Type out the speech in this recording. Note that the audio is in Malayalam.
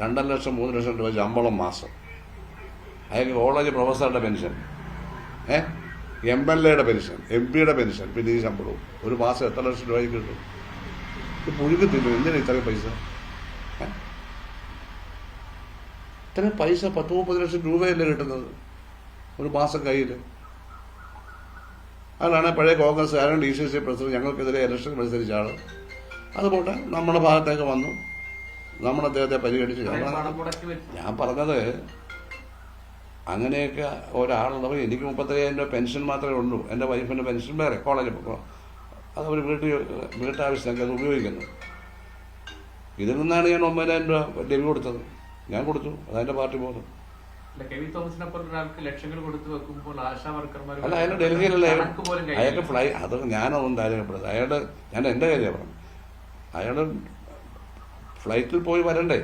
രണ്ടര ലക്ഷം മൂന്ന് ലക്ഷം രൂപ ശമ്പളം മാസം. അയാൾക്ക് കോളേജ് പ്രൊഫസറുടെ പെൻഷൻ ഏ? എം എൽ എയുടെ പെൻഷൻ എം പിയുടെ പെൻഷൻ പിന്നെ ഈ ശമ്പളവും. ഒരു മാസം എത്ര ലക്ഷം രൂപയ്ക്ക് കിട്ടും? ഇത് പുഴുക്കത്തില്ല എന്തിനാണ് എന്തിനാ ഇത്രയും പൈസ? ഇത്രയും പൈസ പത്ത് മുപ്പത് ലക്ഷം രൂപയല്ലേ കിട്ടുന്നത്? ഒരു മാസം കയ്യിൽ അതാണ് പഴയ കോൺഗ്രസ്സുകാരൻ ഡി സി സി പ്രസിഡന്റ് ഞങ്ങൾക്കെതിരെ ഇലക്ഷൻ മത്സരിച്ച ആൾ അതുപോലെ നമ്മുടെ ഭാഗത്തേക്ക് വന്നു. നമ്മൾ അദ്ദേഹത്തെ പരിഗണിച്ച് ഞാൻ പറഞ്ഞത് അങ്ങനെയൊക്കെ ഒരാളുള്ളവർ എനിക്ക് മുപ്പത്തയ്യായിരം രൂപ പെൻഷൻ മാത്രമേ ഉള്ളൂ. എന്റെ വൈഫിന്റെ പെൻഷൻ വേറെ കോളേജിൽ അത് അവർ വീട്ടിൽ വീട്ടാവശ്യത്തിനൊക്കെ അത് ഉപയോഗിക്കുന്നു. ഇതിൽ നിന്നാണ് ഞാൻ ഒമ്പതിനായിരം രൂപ ഡെബി കൊടുത്തത്. ഞാൻ കൊടുത്തു. അതെന്റെ പാർട്ടി പോകുന്നു അല്ല, അയാൾ ഡൽഹിയിലല്ലേ? അയാൾക്ക്. ഫ്ലൈ അത് ഞാനൊന്നും ധാരണപ്പെടുന്നത് അയാളുടെ ഞാൻ എന്റെ കാര്യമാണ് അയാൾ ഫ്ലൈറ്റിൽ പോയി വരണ്ടേ?